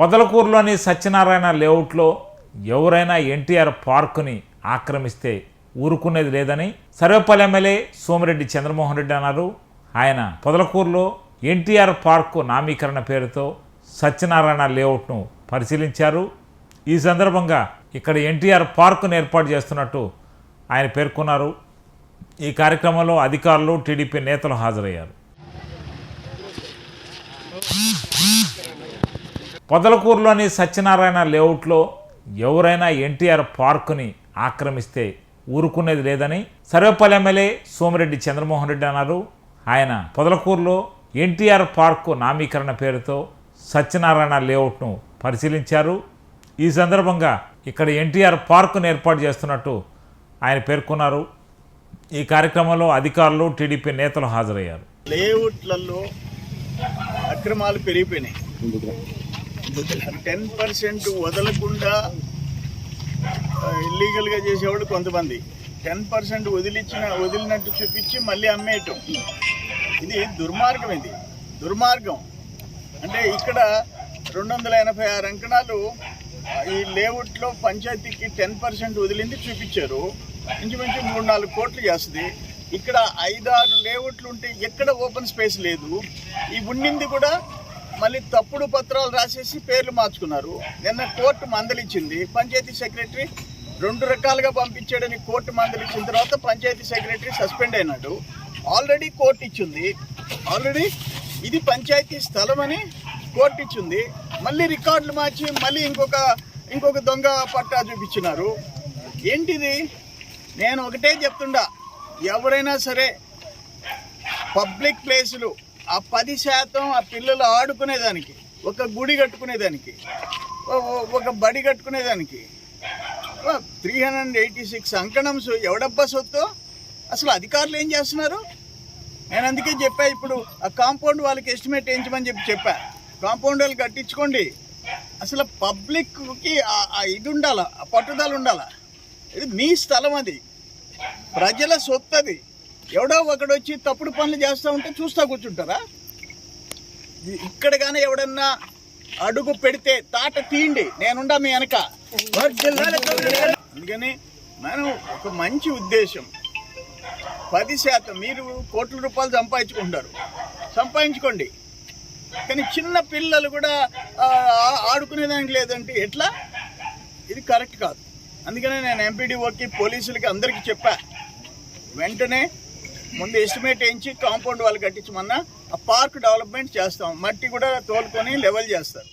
పొదలకూరులోని సత్యనారాయణ లేఅవుట్లో ఎవరైనా ఎన్టీఆర్ పార్కుని ఆక్రమిస్తే ఊరుకునేది లేదని సర్వేపల్లి ఎమ్మెల్యే సోమిరెడ్డి చంద్రమోహన్ రెడ్డి అన్నారు. ఆయన పొదలకూరులో ఎన్టీఆర్ పార్కు నామీకరణ పేరుతో సత్యనారాయణ లేఅవుట్ను పరిశీలించారు. ఈ సందర్భంగా ఇక్కడ ఎన్టీఆర్ పార్కును ఏర్పాటు చేస్తున్నట్టు ఆయన పేర్కొన్నారు. ఈ కార్యక్రమంలో అధికారులు టీడీపీ నేతలు హాజరయ్యారు. పొదలకూరులోని సత్యనారాయణ లేఅవుట్లో ఎవరైనా ఎన్టీఆర్ పార్కుని ఆక్రమిస్తే ఊరుకునేది లేదని సర్వేపల్లి ఎమ్మెల్యే సోమిరెడ్డి చంద్రమోహన్ రెడ్డి అన్నారు. ఆయన పొదలకూరులో ఎన్టీఆర్ పార్కు నామీకరణ పేరుతో సత్యనారాయణ లేఅవుట్ను పరిశీలించారు. ఈ సందర్భంగా ఇక్కడ ఎన్టీఆర్ పార్కును ఏర్పాటు చేస్తున్నట్టు ఆయన పేర్కొన్నారు. ఈ కార్యక్రమంలో అధికారులు టీడీపీ నేతలు హాజరయ్యారు. లేఅవుట్లలో అక్రమాలు పెరిగిపోయినాయి. టెన్ పర్సెంట్ వదలకుండా ఇల్లీగల్గా చేసేవాళ్ళు కొంతమంది. టెన్ పర్సెంట్ వదిలిచ్చిన వదిలినట్టు చూపించి మళ్ళీ అమ్మేయటం. ఇది దుర్మార్గం ఇది. దుర్మార్గం. అంటే ఇక్కడ రెండు వందల ఎనభై ఆరు అంకణాలు ఈ లేఅవుట్లో పంచాయతీకి టెన్ పర్సెంట్ వదిలింది చూపించారు. ఇంచుమించు మూడు నాలుగు కోట్లు చేస్తుంది. ఇక్కడ ఐదారు లేఅవుట్లు ఉంటే ఎక్కడ ఓపెన్ స్పేస్ లేదు. ఈ ఉండింది కూడా మళ్ళీ తప్పుడు పత్రాలు రాసేసి పేర్లు మార్చుకున్నారు. నిన్న కోర్టు మందలిచ్చింది పంచాయతీ సెక్రటరీ రెండు రకాలుగా పంపించాడని కోర్టు మందలిచ్చిన తర్వాత పంచాయతీ సెక్రటరీ సస్పెండ్ అయినాడు. ఆల్రెడీ కోర్టు ఇచ్చింది. ఆల్రెడీ ఇది పంచాయతీ స్థలం అని కోర్టు ఇచ్చింది. మళ్ళీ రికార్డులు మార్చి మళ్ళీ ఇంకొక ఇంకొక దొంగ పట్టా చూపించినారు. ఏంటిది? నేను ఒకటే చెప్తుండా. ఎవరైనా సరే పబ్లిక్ ప్లేసులు ఆ పది శాతం ఆ పిల్లలు ఆడుకునేదానికి ఒక గుడి కట్టుకునేదానికి ఒక బడి కట్టుకునేదానికి. త్రీ హండ్రెడ్ ఎయిటీ సిక్స్ అంకణం ఎవడబ్బా సొత్తు? అసలు అధికారులు ఏం చేస్తున్నారు? నేను అందుకే చెప్పా ఇప్పుడు ఆ కాంపౌండ్ వాళ్ళకి ఎస్టిమేట్ వేయించమని చెప్పి చెప్పా. కాంపౌండ్ వాళ్ళు కట్టించుకోండి. అసలు పబ్లిక్కి ఆ- ఇది ఉండాలా? ఆ పట్టుదల ఉండాలా? ఇది మీ స్థలం అది. ప్రజల సొత్తు అది ఎవడో ఒకడు వచ్చి తప్పుడు పనులు చేస్తూ ఉంటే చూస్తూ కూర్చుంటారా? ఇక్కడ కానీ ఎవడన్నా అడుగు పెడితే తాట తీయండి నేనుండా మీ వెనక. అందుకని మనం ఒక మంచి ఉద్దేశం. పది శాతం మీరు కోట్ల రూపాయలు సంపాదించుకుంటారు. సంపాదించుకోండి. కానీ చిన్న పిల్లలు కూడా ఆడుకునేదానికి లేదంటే ఎట్లా? ఇది కరెక్ట్ కాదు. అందుకనే నేను ఎంపీడీఓకి పోలీసులకి అందరికీ చెప్పా. వెంటనే ముందు ఎస్టిమేట్ వేయించి కాంపౌండ్ వాళ్ళు కట్టించమన్నా ఆ పార్క్ డెవలప్మెంట్ చేస్తాం. మట్టి కూడా తోలుకొని లెవెల్ చేస్తారు.